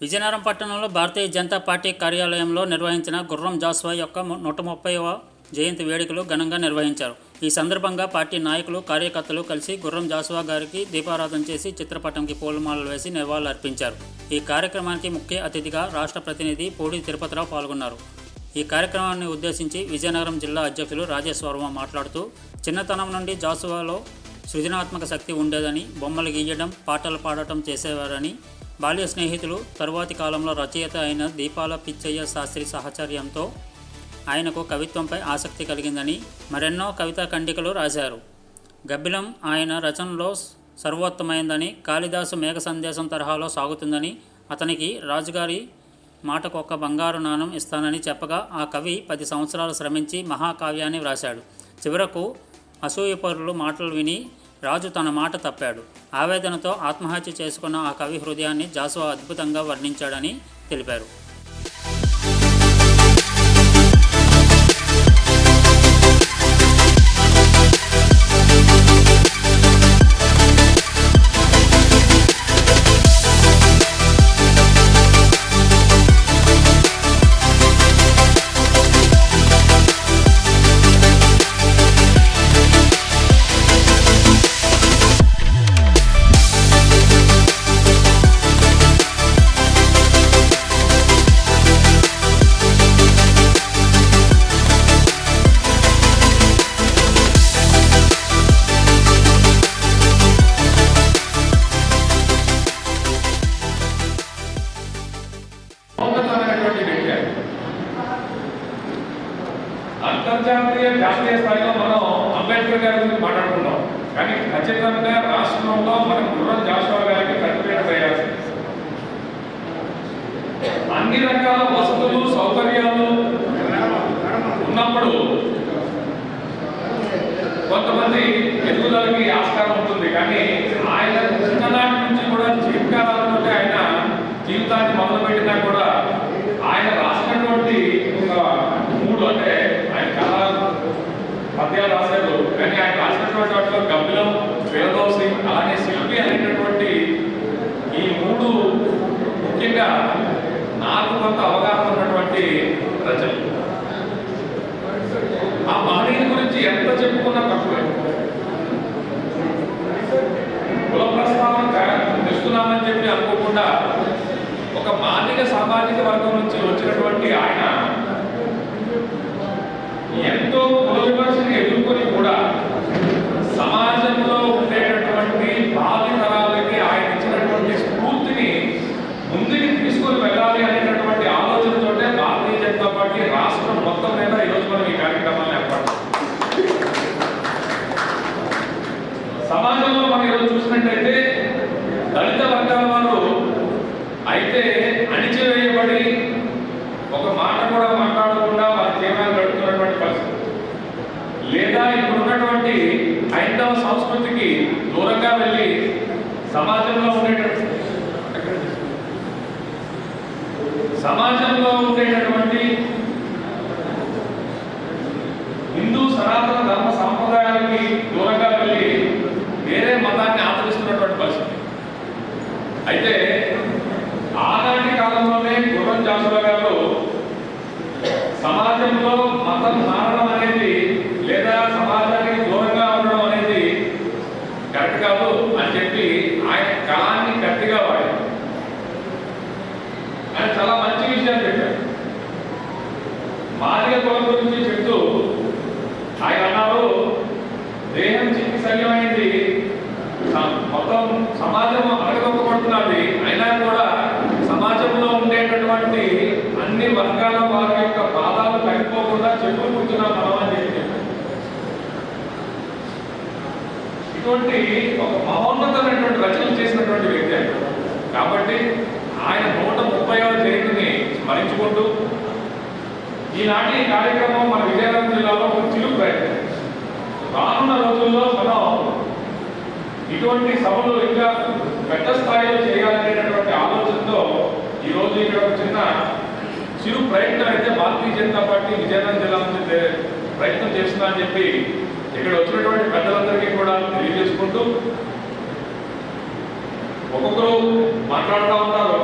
విజయనగరం పట్టణంలో భారతీయ జనతా పార్టీ కార్యాలయంలో నిర్వహించిన గుర్రం జాస్వా యొక్క నూట ముప్పైవ జయంతి వేడుకలు ఘనంగా నిర్వహించారు. ఈ సందర్భంగా పార్టీ నాయకులు కార్యకర్తలు కలిసి గుర్రం జాస్వా గారికి దీపారాధన చేసి చిత్రపటంకి పూలమాలలు వేసి నివాళులు అర్పించారు. ఈ కార్యక్రమానికి ముఖ్య అతిథిగా రాష్ట్ర ప్రతినిధి పూడి తిరుపతిరావు పాల్గొన్నారు. ఈ కార్యక్రమాన్ని ఉద్దేశించి విజయనగరం జిల్లా అధ్యక్షులు రాజేశ్వర్మ మాట్లాడుతూ చిన్నతనం నుండి జాసువాలో సృజనాత్మక శక్తి ఉండేదని బొమ్మలు గీయడం పాటలు పాడటం చేసేవారని బాల్య స్నేహితులు తరువాతి కాలంలో రచయిత అయిన దీపాల పిచ్చయ్య శాస్త్రి సహచర్యంతో ఆయనకు కవిత్వంపై ఆసక్తి కలిగిందని మరెన్నో కవితా ఖండికలు రాశారు. గబ్బిలం ఆయన రచనలో సర్వోత్తమైందని కాళిదాసు మేఘ సందేశం తరహాలో సాగుతుందని అతనికి రాజుగారి మాటకు ఒక బంగారు నాణం ఇస్తానని చెప్పగా ఆ కవి పది సంవత్సరాలు శ్రమించి మహాకావ్యాన్ని వ్రాశాడు. చివరకు అసూయపరులు మాటలు విని రాజు తన మాట తప్పాడు. ఆవేదనతో ఆత్మహత్య చేసుకున్న ఆ కవి హృదయాన్ని జాసువా అద్భుతంగా వర్ణించాడని తెలిపారు. అంతర్జాతీయ జాతీయ స్థాయిలో మనం అంబేద్కర్ గారి గురించి మాట్లాడుకుంటాం కానీ ఖచ్చితంగా రాష్ట్రంలో మనం గుర్రం జాషువా గారికి కట్టుబడి చేయాల్సి అన్ని రకాల వసతులు సౌకర్యాలు ఉన్నప్పుడు కొంతమంది ఎదుగుదలకి ఆస్కారం ఉంటుంది. కానీ ఆయన చిన్ననాటి నుంచి కూడా జీవికాలంతో ఆయన జీవితాన్ని మొదలుపెట్టినా కూడా ఆయన రాసినటువంటి ఒక మూడు అంటే ఆయన చాలా పద్యాలు రాశారు కానీ ఆయన రాసినటువంటి వాటిలో గబ్బిలం ఫిరదోసి అలానే శిల్పి అనేటటువంటి ఈ మూడు ముఖ్యంగా నాకు కొంత అవగాహన ఉన్నటువంటి రచనలు ఆ మహనీయుని గురించి ఎంత చెప్పుకున్నా తక్కువే. కుల ప్రస్తావన తెస్తున్నామని చెప్పి అనుకోకుండా ఒక మాదిక సామాజిక వర్గం నుంచి వచ్చినటువంటి ఆయన ఎంతో కుల విమర్శని ఎదుర్కొని కూడా సమాజంలో ఉండేటటువంటి భావి తరాలకి ఆయన ఇచ్చినటువంటి స్ఫూర్తిని ముందుకు తీసుకొని వెళ్ళాలి అనేటటువంటి ఆలోచనతోటే భారతీయ జనతా పార్టీ రాష్ట్రం మొత్తం మీద ఈరోజు మనం ఈ కార్యక్రమాన్ని ఏర్పడతాం సమాజంలో మనం ఈరోజు చూసినట్టయితే దళిత వర్గాల వారు అయితే అణిచివేయబడి ఒక మాట కూడా మాట్లాడకుండా వారి జీవనాలు గడుపుతున్నటువంటి పరిస్థితి. లేదా ఇప్పుడు ఉన్నటువంటి హైందవ సంస్కృతికి దూరంగా వెళ్ళి సమాజంలో ఉండేటటువంటి సమాజంలో ఉండేటటువంటి హిందూ సనాతన ధర్మ సాంప్రదాయాలకి దూరంగా వెళ్ళి వేరే మతాన్ని ఆచరిస్తున్నటువంటి పరిస్థితి. అయితే ఆనాటి కాలంలోనే గుర్రం జాసుల గారు సమాజంలో మతం కులం గురించి చెప్తూ ఆయన అన్నారు దేహం చిక్కి సవ్యమైంది మొత్తం సమాజం అడగదొక్కబడుతున్నది అయినా కూడా సమాజంలో ఉండేటటువంటి అన్ని వర్గాల వారి యొక్క బాధాలు తగ్గిపోకుండా చెప్పులు కూర్చున్నాం మనం అని చెప్పి చెప్పారు. ఇటువంటి ఒక మహోన్నతమైనటువంటి రచనలు చేసినటువంటి వ్యక్తి కాబట్టి ఆయన నూట ఈనాటి కార్యక్రమం మన విజయనగరం జిల్లాలో ఒక చిరు ప్రయత్నం. రానున్న రోజుల్లో మనం ఇటువంటి సభలు ఇంకా పెద్ద స్థాయిలో చేయాలనేటటువంటి ఆలోచనతో ఈ రోజు ఇక్కడ ఒక చిన్న చిరు ప్రయత్నం అయితే భారతీయ జనతా పార్టీ విజయనగరం జిల్లా నుంచి ప్రయత్నం చేస్తుందని చెప్పి ఇక్కడ వచ్చినటువంటి పెద్దలందరికీ కూడా తెలియజేసుకుంటూ ఒక్కొక్కరు మాట్లాడుతూ ఉన్నారు